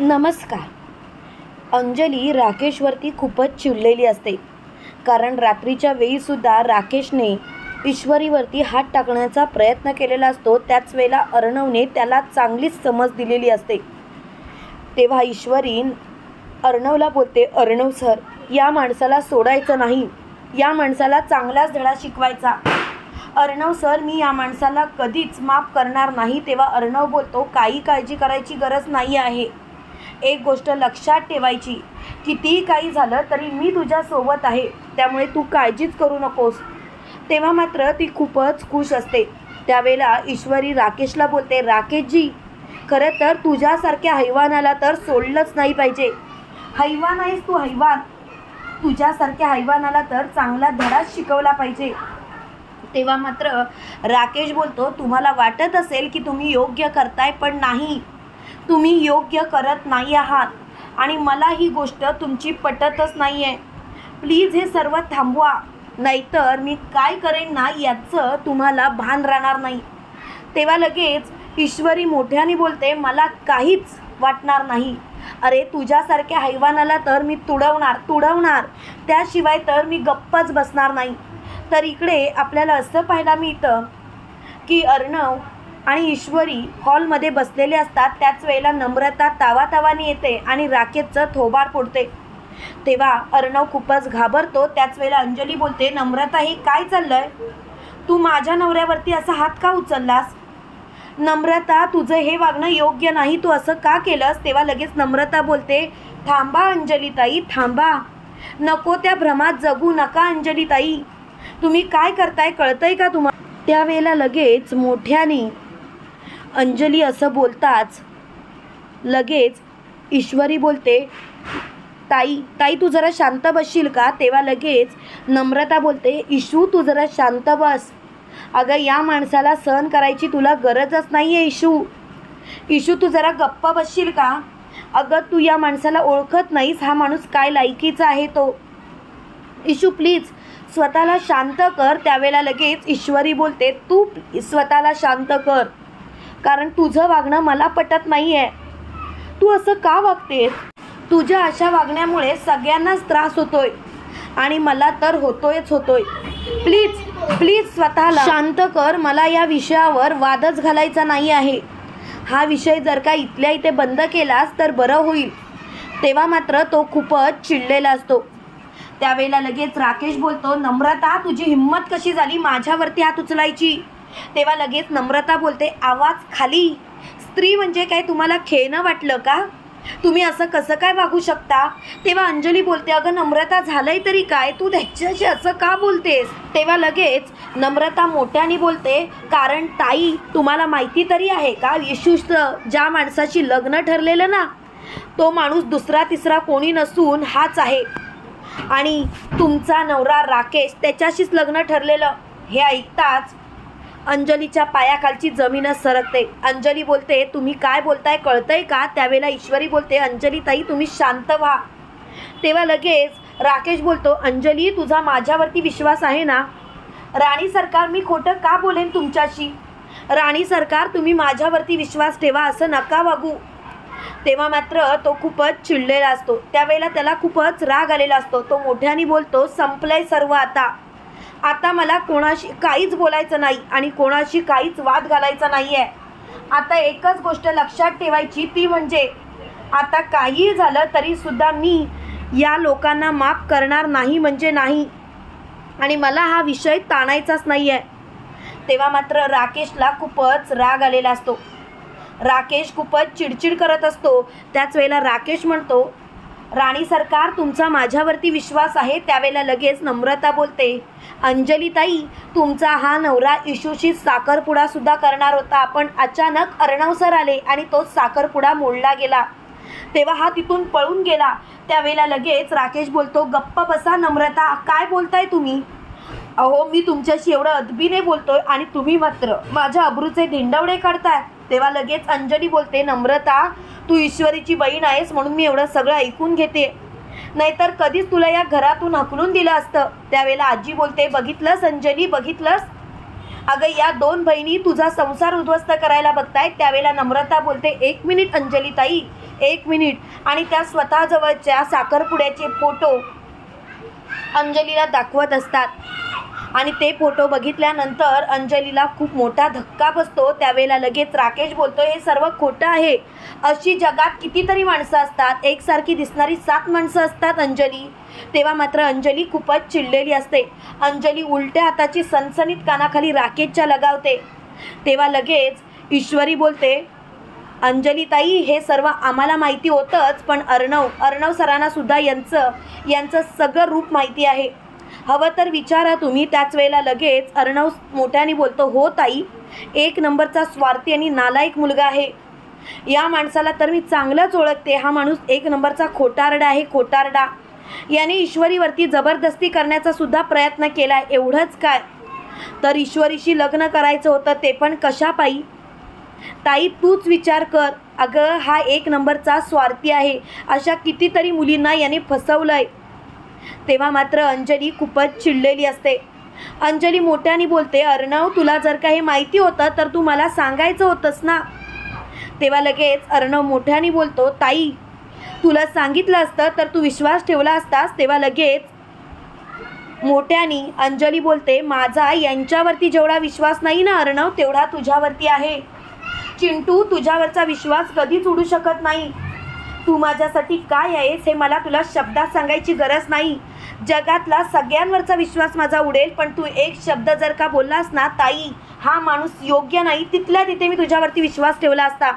नमस्कार. अंजली राकेशवरती खूपच चिडलेली असते. कारण रात्रीच्या वेळीसुद्धा राकेशने ईश्वरीवरती हात टाकण्याचा प्रयत्न केलेला असतो. त्याच वेळेला अर्णवने त्याला चांगलीच समज दिलेली असते. तेव्हा ईश्वरी अर्णवला बोलते अर्णव सर या माणसाला सोडायचं नाही. या माणसाला चांगलाच धडा शिकवायचा. अर्णव सर मी या माणसाला कधीच माफ करणार नाही. तेव्हा अर्णव बोलतो काही काळजी करायची गरज नाही आहे. एक गोष्ट लक्षात ठेवायची. कितीही काही झालं तरी मी तुझ्यासोबत आहे. त्यामुळे तू काळजीच करू नकोस. तेव्हा मात्र ती खूपच खुश असते. त्यावेळेला ईश्वरी राकेशला बोलते राकेशजी खरं तर तुझ्यासारख्या हैवानाला तर सोडलंच नाही पाहिजे. हैवान आहेस तू हैवान. तुझ्यासारख्या हैवानाला तर चांगला धडाच शिकवला पाहिजे. तेव्हा मात्र राकेश बोलतो तुम्हाला वाटत असेल की तुम्ही योग्य करताय पण नाही. तुम्ही योग्य करत नाही आहात. आणि मला ही गोष्ट तुमची पटतच नाही आहे प्लीज हे सर्व थांबवा. नाहीतर मी काय करेन ना याचं तुम्हाला भान राहणार नाही. तेव्हा लगेच ईश्वरी मोठ्याने बोलते मला काहीच वाटणार नाही. अरे तुझ्यासारख्या हैवानाला तर मी तुडवणार तुडवणार. त्याशिवाय तर मी गप्पच बसणार नाही. तर इकडे आपल्याला असं पाहायला मिळतं की अर्णव आणि ईश्वरी हॉलमध्ये बसलेले असतात. त्याच वेळेला नम्रता तावातावाने येते आणि राकेशचं थोबाड फोडते. तेव्हा अर्णव खूपच घाबरतो. त्याच वेळेला अंजली बोलते नम्रता हे काय चाललंय? तू माझ्या नवऱ्यावरती असा हात का उचललास? नम्रता तुझं हे वागणं योग्य नाही. तू असं का केलंस? तेव्हा लगेच नम्रता बोलते थांबा अंजलीताई थांबा. नको त्या भ्रमात जगू नका अंजलीताई. तुम्ही काय करताय कळतंय का तुम्हाला त्यावेळेला लगेच मोठ्याने अंजली असं बोलताच लगेच ईश्वरी बोलते ताई ताई तू जरा शांत बसशील का? तेव्हा लगेच नम्रता बोलते इशू तू जरा शांत बस. अगं या माणसाला सहन करायची तुला गरजच नाही आहे इशू इशू तू जरा गप्पा बसशील का? अगं तू या माणसाला ओळखत नाहीस हा माणूस काय लायकीचा आहे तो. इशू प्लीज स्वतःला शांत कर. त्यावेळेला लगेच ईश्वरी बोलते तू स्वतःला शांत कर. कारण तुझं वागणं मला पटत नाही आहे तू असं का वागतेस? तुझ्या अशा वागण्यामुळे सगळ्यांनाच त्रास होतोय. आणि मला तर होतोयच होतोय. प्लीज प्लीज स्वतःला शांत कर. मला या विषयावर वादच घालायचा नाही आहे. हा विषय जर का इथल्या इथे बंद केलास तर बरं होईल. तेव्हा मात्र तो खूपच चिडलेला असतो. त्यावेळेला लगेच राकेश बोलतो नम्रता तुझी हिंमत कशी झाली माझ्यावरती हात उचलायची? तेव्हा लगेच नम्रता बोलते आवाज खाली. स्त्री म्हणजे काय? तुम्हाला खेळणं वाटलं का? तुम्ही असं कसं काय वागू शकता? तेव्हा अंजली बोलते अगं नम्रता झालंय तरी काय? तू त्याच्याशी असं का बोलतेस? तेव्हा लगेच नम्रता मोठ्याने बोलते कारण ताई तुम्हाला माहिती तरी आहे का येशूचं? ज्या माणसाशी लग्न ठरलेलं ना तो माणूस दुसरा तिसरा कोणी नसून हाच आहे. आणि तुमचा नवरा राकेश त्याच्याशीच लग्न ठरलेलं. हे ऐकताच अंजलीच्या पायाखालची जमीनच सरकते. अंजली बोलते तुम्ही काय बोलताय कळतंय का? त्यावेळेला ईश्वरी बोलते अंजली ताई तुम्ही शांत व्हा. तेव्हा लगेच राकेश बोलतो अंजली तुझा माझ्यावरती विश्वास आहे ना? राणी सरकार मी खोटं का बोलेन तुमच्याशी? राणी सरकार तुम्ही माझ्यावरती विश्वास ठेवा असं नका वागू. तेव्हा मात्र तो खूपच चिडलेला असतो. त्यावेळेला त्याला खूपच राग आलेला असतो. तो मोठ्याने बोलतो संपलंय सर्व आता. आता मला कोणाशी काहीच बोलायचं नाही आणि कोणाशी काहीच वाद घालायचा नाही आहे आता एकच गोष्ट लक्षात ठेवायची ती म्हणजे आता काहीही झालं तरीसुद्धा मी या लोकांना माफ करणार नाही म्हणजे नाही. आणि मला हा विषय ताणायचाच नाही आहे तेव्हा मात्र राकेशला खूपच राग आलेला असतो. राकेश खूपच चिडचिड करत असतो. त्याच वेळेला राकेश म्हणतो राणी सरकार तुमचा माझ्यावरती विश्वास आहे त्यावेळेला लगेच नम्रता बोलते. अंजलीताई तुमचा हा नवरा इशूशी साखरपुडासुद्धा करणार होता. पण अचानक अर्णव सर आले आणि तो साखरपुडा मोडला गेला. तेव्हा हा तिथून पळून गेला. त्यावेळेला लगेच राकेश बोलतो गप्प बसा नम्रता काय बोलताय तुम्ही? अहो मी तुमच्याशी एवढं अदबीने बोलतोय आणि तुम्ही मात्र माझ्या अब्रूचे धिंडवडे काढताय. तेव्हा लगेच अंजली बोलते नम्रता तू ईश्वरीची बहीण आहेस म्हणून मी एवढं सगळं ऐकून घेते. नाहीतर कधीच तुला या घरातून हकलून दिलं असतं. त्यावेळेला आजी बोलते बघितलंस अंजली? बघितलंस? अगं या दोन बहिणी तुझा संसार उद्ध्वस्त करायला बघतायत. त्यावेळेला नम्रता बोलते एक मिनिट अंजली ताई एक मिनिट. आणि त्या स्वतःजवळच्या साखरपुड्याचे फोटो अंजलीला दाखवत असतात. आणि ते फोटो बघितल्यानंतर अंजलीला खूप मोठा धक्का बसतो. त्यावेळेला लगेच राकेश बोलतो हे सर्व खोटं आहे. अशी जगात कितीतरी माणसं असतात. एकसारखी दिसणारी सात माणसं असतात अंजली. तेव्हा मात्र अंजली खूपच चिडलेली असते. अंजली उलट्या हाताची सनसनीत कानाखाली राकेशच्या लगावते. तेव्हा लगेच ईश्वरी बोलते अंजली ताई हे सर्व आम्हाला माहिती होतंच पण अर्णव अर्णव सरांना सुद्धा यांचं यांचं सगळं रूप माहिती आहे. हवं तर विचारा तुम्ही. त्याच वेळेला लगेच अर्णव मोठ्याने बोलतो हो ताई एक नंबरचा स्वार्थी आणि नालायक मुलगा आहे. या माणसाला तर मी चांगलंच ओळखते. हा माणूस एक नंबरचा खोटारडा आहे खोटारडा. याने ईश्वरीवरती जबरदस्ती करण्याचा सुद्धा प्रयत्न केला एवढंच काय? तर ईश्वरीशी लग्न करायचं होतं ते पण कशापायी ताई तूच विचार कर. अगं हा एक नंबरचा स्वार्थी आहे. अशा कितीतरी मुलींना याने फसवलं आहे तेव्हा मात्र अंजली खूपच चिडलेली असते. अंजली मोठ्याने बोलते अर्णव तुला जर का हे माहिती होतं तर तू मला सांगायचं होतंस ना? तेव्हा लगेच अर्णव मोठ्याने बोलतो ताई तुला सांगितलं असतं तर तू विश्वास ठेवला असतास. तेव्हा लगेच मोठ्यानी अंजली बोलते माझा यांच्यावरती जेवढा विश्वास नाही ना अर्णव तेवढा तुझ्यावरती आहे. चिंटू तुझ्यावरचा विश्वास कधीच उडू शकत नाही. तू माझ्यासाठी काय आहेस हे मला तुला शब्दात सांगायची गरज नाही. जगातला सगळ्यांवरचा विश्वास माझा उडेल पण तू एक शब्द जर का बोललास ना ताई हा माणूस योग्य नाही तिथल्या तिथे मी तुझ्यावरती विश्वास ठेवला असता.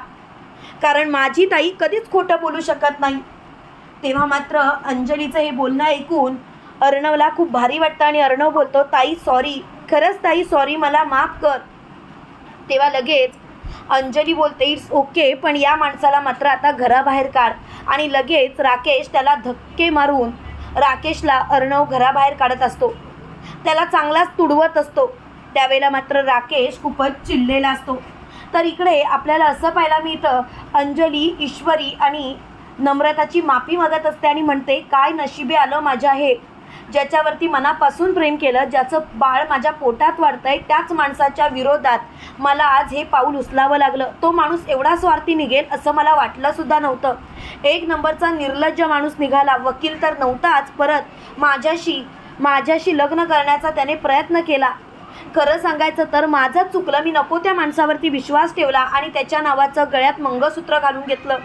कारण माझी ताई कधीच खोटं बोलू शकत नाही. तेव्हा मात्र अंजलीचं हे बोलणं ऐकून अर्णवला खूप भारी वाटतं आणि अर्णव बोलतो ताई सॉरी खरंच ताई सॉरी मला माफ कर. तेव्हा लगेच अंजली बोलते इट्स ओके पण या माणसाला मात्र आता घराबाहेर काढ. आणि लगेच राकेश त्याला धक्के मारून राकेशला अर्णव घराबाहेर काढत असतो. त्याला चांगलाच तुडवत असतो. त्यावेळेला मात्र राकेश खूपच चिडलेला असतो. तर इकडे आपल्याला असं पाहायला मिळतं अंजली ईश्वरी आणि नम्रताची माफी मागत असते आणि म्हणते काय नशिबे आलं माझ्या हे? ज्याच्यावरती मनापासून प्रेम केलं ज्याचं बाळ माझ्या पोटात वाढतंय त्याच माणसाच्या विरोधात मला आज हे पाऊल उचलावं लागलं. तो माणूस एवढा स्वार्थी निघेल असं मला वाटलंसुद्धा नव्हतं. एक नंबरचा निर्लज्ज माणूस निघाला. वकील तर नव्हताच परत. माझ्याशी माझ्याशी लग्न करण्याचा त्याने प्रयत्न केला. खरं सांगायचं तर माझंच चुकलं. मी नको त्या माणसावरती विश्वास ठेवला आणि त्याच्या नावाचं गळ्यात मंगळसूत्र घालून घेतलं.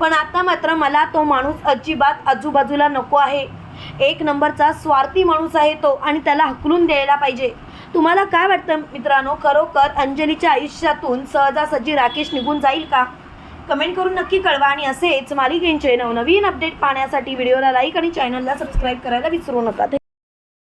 पण आता मात्र मला तो माणूस अजिबात आजूबाजूला नको आहे. एक नंबरचा स्वार्थी माणूस आहे तो आणि त्याला हकलून द्यायला पाहिजे. तुम्हाला काय वाटतं मित्रांनो? खरोखर अंजलीच्या आयुष्यातून सहजासहजी राकेश निघून जाईल का? कमेंट करून नक्की कळवा आणि असेच मालिकेंचे नवनवीन अपडेट पाहण्यासाठी व्हिडिओला लाईक आणि चॅनलला सबस्क्राईब करायला विसरू नका.